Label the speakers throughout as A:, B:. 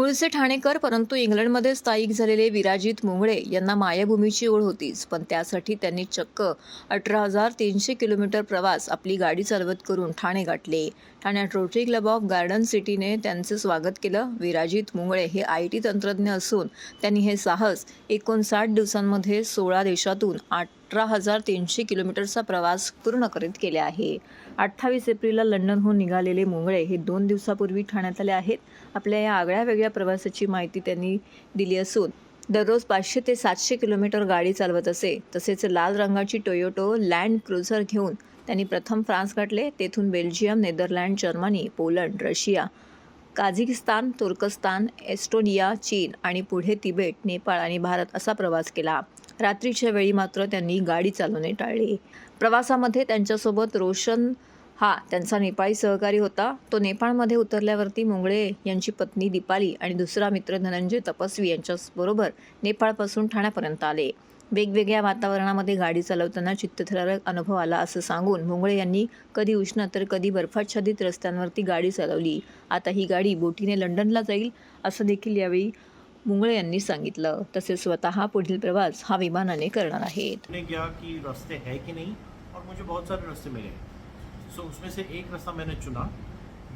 A: मूळचे ठाणेकर परंतु इंग्लंडमध्ये स्थायिक झालेले विराजित मुंगळे यांना मायभूमीची ओढ होतीच. पण त्यासाठी त्यांनी चक्क अठरा हजार तीनशे किलोमीटर प्रवास आपली गाडी चालवत करून ठाणे गाठले. ठाण्यात रोटरी क्लब ऑफ गार्डन सिटीने त्यांचे स्वागत केलं. विराजित मुंगळे हे आय टी तंत्रज्ञ असून त्यांनी हे साहस एकोणसाठ दिवसांमध्ये सोळा देशातून आठ अठरा हजार तीनशे किलोमीटरचा प्रवास पूर्ण करीत केले आहे. अठ्ठावीस एप्रिलला लंडनहून निघालेले मुंगळे हे दोन दिवसापूर्वी ठाण्यात आले आहेत. आपल्या या आगळ्या वेगळ्या प्रवासाची माहिती त्यांनी दिली असून दररोज पाचशे ते सातशे किलोमीटर गाडी चालवत असे तसेच लाल रंगाची टोयोटो लँड क्रुझर घेऊन त्यांनी प्रथम फ्रान्स गाठले तेथून Belgium Netherland Germany Poland Russia Kazakhstan तुर्कस्तान एस्टोनिया चीन आणि पुढे तिबेट नेपाळ आणि भारत असा प्रवास केला. रात्रीच्या वेळी मात्र त्यांनी गाडी चालवणे टाळली. प्रवासामध्ये त्यांच्यासोबत रोशन हा त्यांचा नेपाळी सहकारी होता. तो नेपाळमध्ये उतरल्यावरती मुंगळे यांची पत्नी दीपाली आणि दुसरा मित्र धनंजय तपस्वी यांच्याबरोबर नेपाळपासून ठाण्यापर्यंत आले. वेगवेगळ्या वातावरणामध्ये गाडी चालवताना चित्तथरारक अनुभव आला असं सांगून मुंगळे यांनी कधी उष्ण तर कधी बर्फाच्छादित रस्त्यांवरती गाडी चालवली. आता ही गाडी बोटीने लंडनला जाईल असं देखील यावेळी मुंगळे यांनी सांगितलं. तसेच स्वतः पुढील प्रवास हा विमानाने करणार आहेत.
B: मैंने गया है की नहीं? और मुझे बहुत सारे रस्ते मिले सो उसमें से एक रास्ता मैंने चुना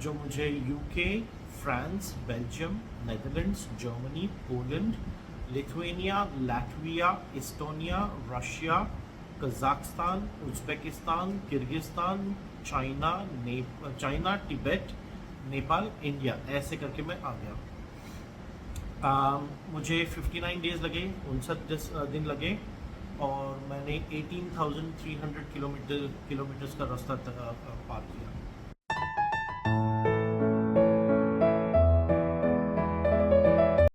B: जो मुझे UK France Belgium Netherlands Germany Poland Lithuania Latvia Estonia Russia Kazakhstan Uzbekistan Kyrgyzstan China ने चाइना टिबेट नेपाल इंडिया ऐसे करके मैं आ गया। अम, मुझे 59 डेज़ लगे उनसठ दिन लगे। और मैंने 18,300 किलोमीटर किलोमीटर्स का रास्ता पार किया।